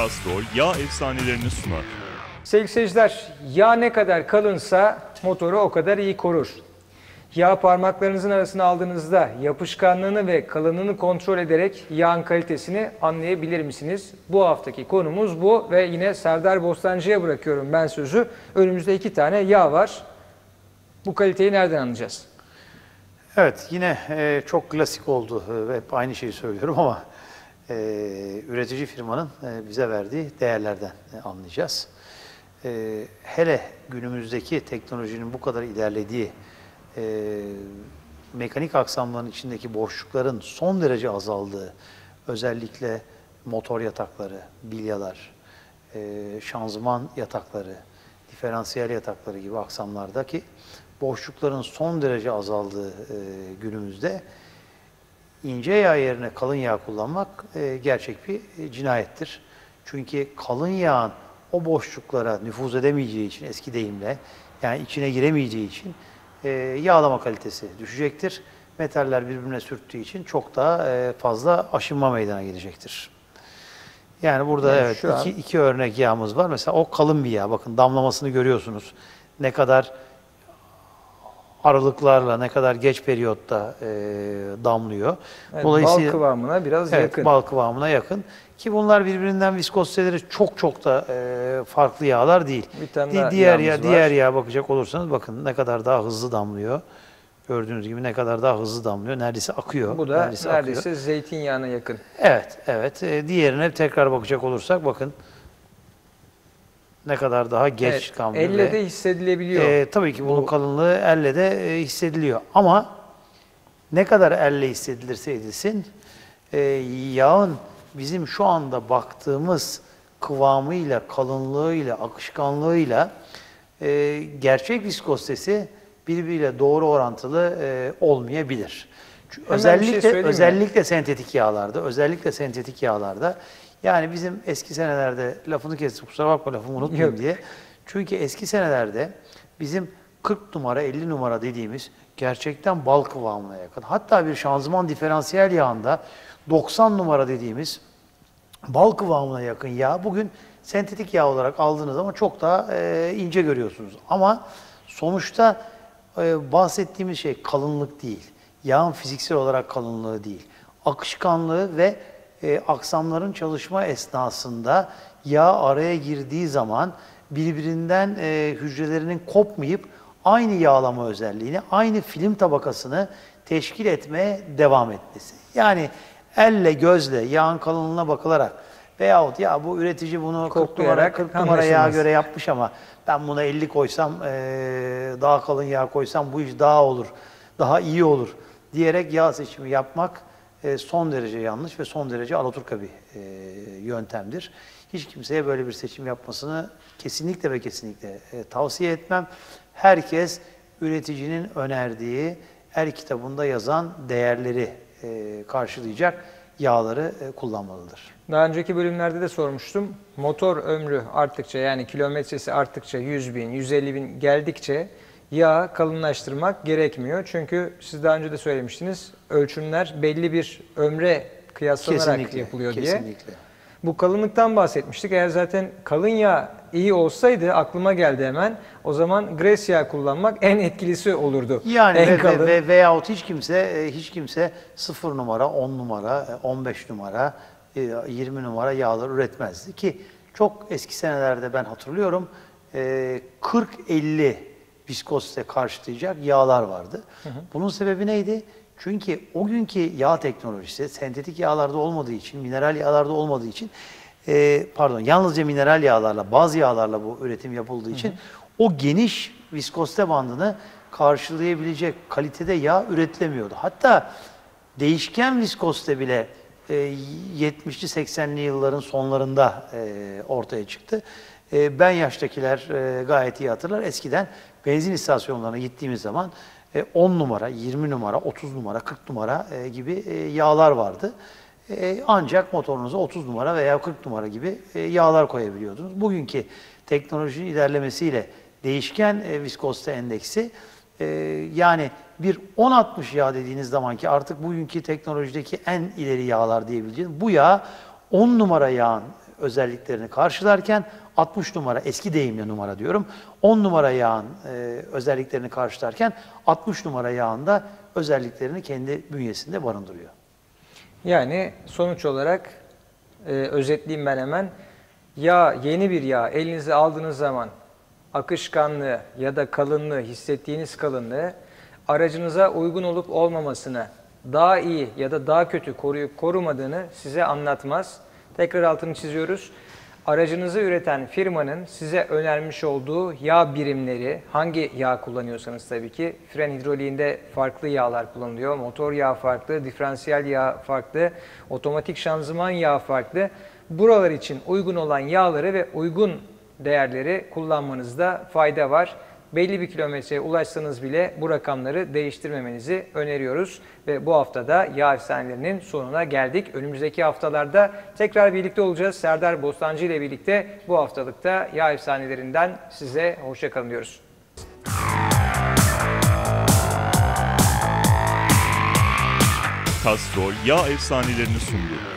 Castrol yağ efsanelerini sunar. Sevgili seyirciler, yağ ne kadar kalınsa motoru o kadar iyi korur. Yağ parmaklarınızın arasına aldığınızda yapışkanlığını ve kalınlığını kontrol ederek yağın kalitesini anlayabilir misiniz? Bu haftaki konumuz bu ve yine Serdar Bostancı'ya bırakıyorum ben sözü. Önümüzde iki tane yağ var. Bu kaliteyi nereden anlayacağız? Evet, yine e, çok klasik oldu e, ve hep aynı şeyi söylüyorum ama e, üretici firmanın e, bize verdiği değerlerden e, anlayacağız. E, hele günümüzdeki teknolojinin bu kadar ilerlediği, e, mekanik aksamların içindeki boşlukların son derece azaldığı, özellikle motor yatakları, bilyalar, e, şanzıman yatakları, diferansiyel yatakları gibi aksamlardaki boşlukların son derece azaldığı e, günümüzde ince yağ yerine kalın yağ kullanmak e, gerçek bir e, cinayettir. Çünkü kalın yağın o boşluklara nüfuz edemeyeceği için eski deyimle yani içine giremeyeceği için e, yağlama kalitesi düşecektir. Metaller birbirine sürttüğü için çok daha e, fazla aşınma meydana gelecektir. Yani burada Yani evet şu an- iki, iki örnek yağımız var. Mesela o kalın bir yağ. Bakın damlamasını görüyorsunuz. Ne kadar aralıklarla, ne kadar geç periyotta e, damlıyor. Evet, bal kıvamına biraz evet, yakın. bal kıvamına yakın. Ki bunlar birbirinden viskoziteleri çok çok da e, farklı yağlar değil. Bir tane Di- diğer yağ, var. diğer yağ bakacak olursanız bakın ne kadar daha hızlı damlıyor. Gördüğünüz gibi ne kadar daha hızlı damlıyor. Neredeyse akıyor. Bu da neredeyse neredeyse, akıyor. zeytinyağına yakın. Evet, evet. E, diğerine tekrar bakacak olursak bakın ne kadar daha geç Evet, damlıyor. elle ve- de hissedilebiliyor. ee, tabii ki bunun kalınlığı elle de e, hissediliyor. Ama ne kadar elle hissedilirse edilsin, e, yağın bizim şu anda baktığımız kıvamıyla, kalınlığıyla, akışkanlığıyla e, gerçek viskozitesi birbiriyle doğru orantılı e, olmayabilir. Çünkü şey özellikle mi? özellikle sentetik yağlarda, özellikle sentetik yağlarda yani bizim eski senelerde lafını kestim kusura bakma lafımı unutmayayım diye. Çünkü eski senelerde bizim 40 numara, 50 numara dediğimiz gerçekten bal kıvamına yakın. Hatta bir şanzıman diferansiyel yağında 90 numara dediğimiz bal kıvamına yakın yağ bugün sentetik yağ olarak aldığınız zaman çok daha e, ince görüyorsunuz. Ama sonuçta e, bahsettiğimiz şey kalınlık değil. Yağın fiziksel olarak kalınlığı değil. Akışkanlığı ve e, aksamların çalışma esnasında yağ araya girdiği zaman birbirinden e, hücrelerinin kopmayıp aynı yağlama özelliğini, aynı film tabakasını teşkil etmeye devam etmesi. Yani elle, gözle, yağın kalınlığına bakılarak veyahut ya bu üretici bunu 40 numara, Koklayarak 40 numara yağ anlaşılmaz. göre yapmış ama ben buna 50 koysam, eee, daha kalın yağ koysam bu iş daha olur, daha iyi olur diyerek yağ seçimi yapmak son derece yanlış ve son derece alaturka bir eee, yöntemdir. Hiç kimseye böyle bir seçim yapmasını kesinlikle ve kesinlikle eee, tavsiye etmem. Herkes üreticinin önerdiği, er kitabında yazan değerleri karşılayacak yağları kullanmalıdır. Daha önceki bölümlerde de sormuştum. Motor ömrü arttıkça yani kilometresi arttıkça 100 bin, 150 bin geldikçe yağ kalınlaştırmak gerekmiyor. Çünkü siz daha önce de söylemiştiniz ölçümler belli bir ömre kıyaslanarak Kesinlikle, yapılıyor diye. kesinlikle. Bu kalınlıktan bahsetmiştik. Eğer zaten kalın yağ iyi olsaydı aklıma geldi hemen. O zaman gres yağı kullanmak en etkilisi olurdu. Yani en ve, kalın. ve, ve veyahut hiç kimse e, hiç kimse 0 numara, 10 numara, e, 15 numara, e, 20 numara yağlar üretmezdi ki çok eski senelerde ben hatırlıyorum e, 40-50 viskozite karşılayacak yağlar vardı. Bunun sebebi neydi? Çünkü o günkü yağ teknolojisi sentetik yağlarda olmadığı için, mineral yağlarda olmadığı için e, pardon yalnızca mineral yağlarla, bazı yağlarla bu üretim yapıldığı için o geniş viskozite bandını karşılayabilecek kalitede yağ üretilemiyordu. Hatta değişken viskozite bile e, 70'li 80'li yılların sonlarında e, ortaya çıktı. E, ben yaştakiler e, gayet iyi hatırlar. Eskiden benzin istasyonlarına gittiğimiz zaman e, 10 numara, 20 numara, 30 numara, 40 numara e, gibi e, yağlar vardı. E, ancak motorunuza 30 numara veya 40 numara gibi e, yağlar koyabiliyordunuz. Bugünkü teknolojinin ilerlemesiyle değişken e, viskozite endeksi e, yani bir 10-60 yağ dediğiniz zaman ki artık bugünkü teknolojideki en ileri yağlar diyebileceğiniz bu yağ 10 numara yağın özelliklerini karşılarken 60 numara eski deyimle numara diyorum. 10 numara yağın e, özelliklerini karşılarken 60 numara yağında özelliklerini kendi bünyesinde barındırıyor. Yani sonuç olarak e, özetleyeyim ben hemen. Yağ, yeni bir yağ elinize aldığınız zaman akışkanlığı ya da kalınlığı, hissettiğiniz kalınlığı aracınıza uygun olup olmamasını daha iyi ya da daha kötü koruyup korumadığını size anlatmaz. Tekrar altını çiziyoruz. Aracınızı üreten firmanın size önermiş olduğu yağ birimleri, hangi yağ kullanıyorsanız tabii ki, fren hidroliğinde farklı yağlar kullanılıyor, motor yağı farklı, diferansiyel yağ farklı, otomatik şanzıman yağı farklı. Buralar için uygun olan yağları ve uygun değerleri kullanmanızda fayda var. Belli bir kilometreye ulaşsanız bile bu rakamları değiştirmemenizi öneriyoruz. Ve bu haftada yağ efsanelerinin sonuna geldik. Önümüzdeki haftalarda tekrar birlikte olacağız. Serdar Bostancı ile birlikte bu haftalıkta yağ efsanelerinden size hoşçakalın diyoruz. Castrol yağ efsanelerini sundu.